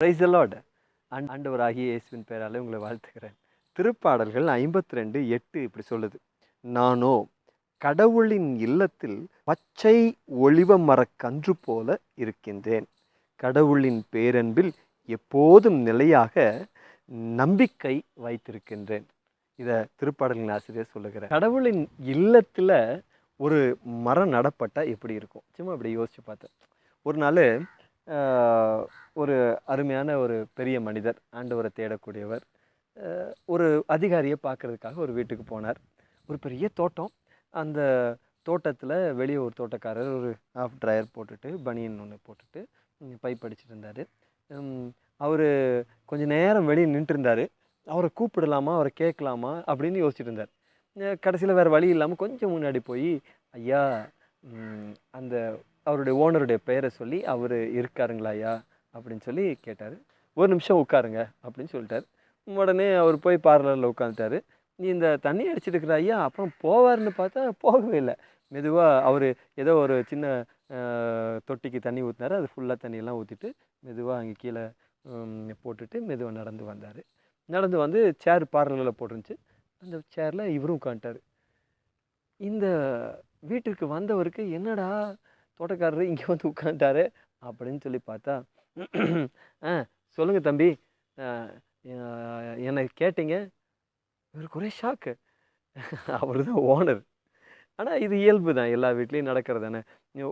Price allot and ஆண்டவராகிய இயேசுவின் பெயராலே உங்களை வாழ்த்துக்கிறேன் திருப்பாடல்கள் ஐம்பத்தி ரெண்டு எட்டு இப்படி சொல்லுது. நானோ கடவுளின் இல்லத்தில் பச்சை ஒளிவ மரக்கன்று போல இருக்கின்றேன். கடவுளின் பேரன்பில் எப்போதும் நிலையாக நம்பிக்கை வைத்திருக்கின்றேன். இதை திருப்பாடலின் ஆசிரியர் சொல்லுகிறார். கடவுளின் இல்லத்தில் ஒரு மரம் நடப்பட்டால் எப்படி இருக்கும்? சும்மா அப்படி யோசித்து பார்த்தேன். ஒரு நாள் ஒரு அருமையான ஒரு பெரிய மனிதர் ஆண்டவரை தேடக்கூடியவர். ஒரு அதிகாரியை பார்க்குறதுக்காக ஒரு வீட்டுக்கு போனார். ஒரு பெரிய தோட்டம். அந்த தோட்டத்தில் வெளியே ஒரு தோட்டக்காரர் ஒரு ஆஃப் ட்ரையர் போட்டுட்டு பனியன் ஒன்று போட்டுட்டு பைப் அடிச்சிட்டு இருந்தார் அவர் கொஞ்சம் நேரம் வெளியே நின்றுருந்தார் அவரை கூப்பிடலாமா? அவரை கேட்கலாமா? அப்படின்னு யோசிச்சுட்டு இருந்தார் கடைசியில் வேறு வழி இல்லாமல் கொஞ்சம் முன்னாடி போய் ஐயா அந்த அவருடைய ஓனருடைய பெயரை சொல்லி அவர் இருக்காருங்களா ஐயா? அப்படின்னு சொல்லி கேட்டார். ஒரு நிமிஷம் உட்காருங்க அப்படின்னு சொல்லிட்டார். உடனே அவர் போய் பார்லரில் உட்காந்துட்டாரு. நீ இந்த தண்ணி அடிச்சிட்டு இருக்கிற ஐயா அப்புறம் போவார்னு பார்த்தா போகவே இல்லை. மெதுவாக அவர் ஏதோ ஒரு சின்ன தொட்டிக்கு தண்ணி ஊற்றினார் அது ஃபுல்லாக தண்ணியெல்லாம் ஊற்றிட்டு மெதுவாக அங்கே கீழே போட்டுட்டு மெதுவாக நடந்து வந்தார். நடந்து வந்து சேர் பார்லரில் போட்டுருந்துச்சு. அந்த சேரில் இவரும் உட்காந்துட்டார். இந்த வீட்டுக்கு வந்தவருக்கு என்னடா தோட்டக்காரர் இங்கே வந்து உட்காந்துட்டாரு அப்படின்னு சொல்லி பார்த்தா ஆ சொல்லுங்கள் தம்பி. என்னை கேட்டீங்க. இவருக்கு ஒரே ஷாக்கு அவர் தான் ஓனர் ஆனால் இது இயல்பு தான் எல்லா வீட்லேயும் நடக்கிறது தானே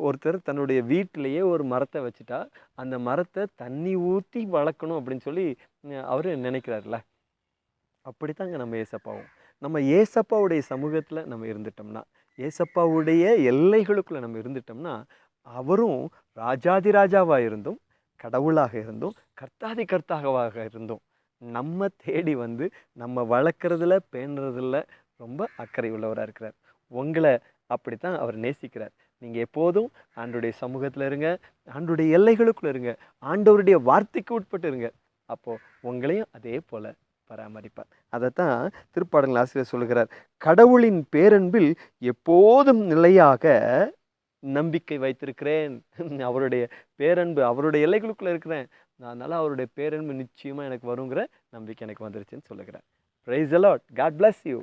ஒருத்தர் தன்னுடைய வீட்டிலையே ஒரு மரத்தை வச்சுட்டா அந்த மரத்தை தண்ணி ஊற்றி வளர்க்கணும் அப்படின்னு சொல்லி அவர் நினைக்கிறாருல்ல. அப்படித்தாங்க நம்ம ஏசப்பாவும். நம்ம ஏசப்பாவுடைய சமூகத்தில் நம்ம இருந்துட்டோம்னா ஏசப்பாவுடைய எல்லைகளுக்குள்ளே நம்ம இருந்துட்டோம்னா அவரும் ராஜாதி ராஜாவாக இருந்தும் கடவுளாக இருந்தும் கர்த்தாதி கர்த்தாகவாக இருந்தும் நம்ம தேடி வந்து நம்ம வளர்க்குறதுல பேணுறதுல ரொம்ப அக்கறை உள்ளவராக இருக்கிறார். உங்களை அப்படித்தான் அவர் நேசிக்கிறார். நீங்கள் எப்போதும் ஆண்டுடைய சமூகத்தில் இருங்க ஆண்டுடைய எல்லைகளுக்குள்ள இருங்க ஆண்டவருடைய வார்த்தைக்கு உட்பட்டு இருங்க. அப்போது உங்களையும் அதே போல் பராமரிப்பார். அதைத்தான் திருப்பாடல் ஆசிரியர் சொல்லுகிறார் கடவுளின் பேரன்பில் எப்போதும் நிலையாக நம்பிக்கை வைத்திருக்கிறேன். அவருடைய பேரன்பு அவருடைய எல்லைகளுக்குள்ளே இருக்கிறேன். அதனால் அவருடைய பேரன்பு நிச்சயமாக எனக்கு வருங்கிற நம்பிக்கை எனக்கு வந்துருச்சுன்னு சொல்லுகிறேன் praise lord God bless you